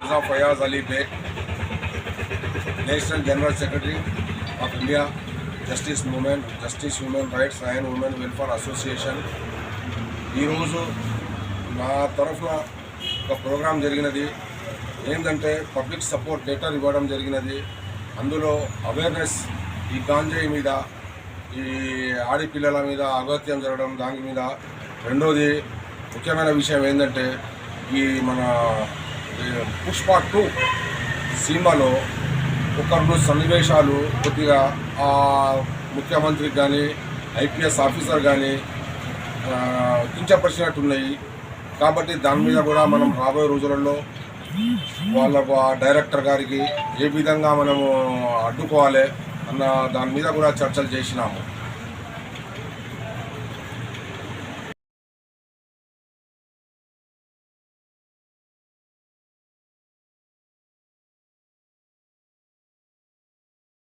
Mirza Fayaz Ali Beg, National General Secretary of India Justice Movement, Justice Human Rights and Women Welfare Association. ఈరోజు నా తరఫున ఒక programme జరిగినది ఏంటంటే public support letter ఇవ్వడం జరిగినది అందులో అవేర్నెస్ ఈ గాంజాయి మీద ఈ ఆడపిల్లల మీద అగత్యం జరగడం దాని మీద రెండోది ముఖ్యమైన విషయం ఏంటంటే ఈ మన ఈ పుష్ప టూ సినిమాలో ఒకరు సన్నివేశాలు కొద్దిగా ఆ ముఖ్యమంత్రికి కానీ ఐపీఎస్ ఆఫీసర్ కానీ కించపరిచినట్టున్నాయి. కాబట్టి దాని మీద కూడా మనం రాబోయే రోజులలో వాళ్ళ డైరెక్టర్ గారికి ఏ విధంగా మనము అడ్డుకోవాలి అన్న దాని మీద కూడా చర్చలు చేసినాము.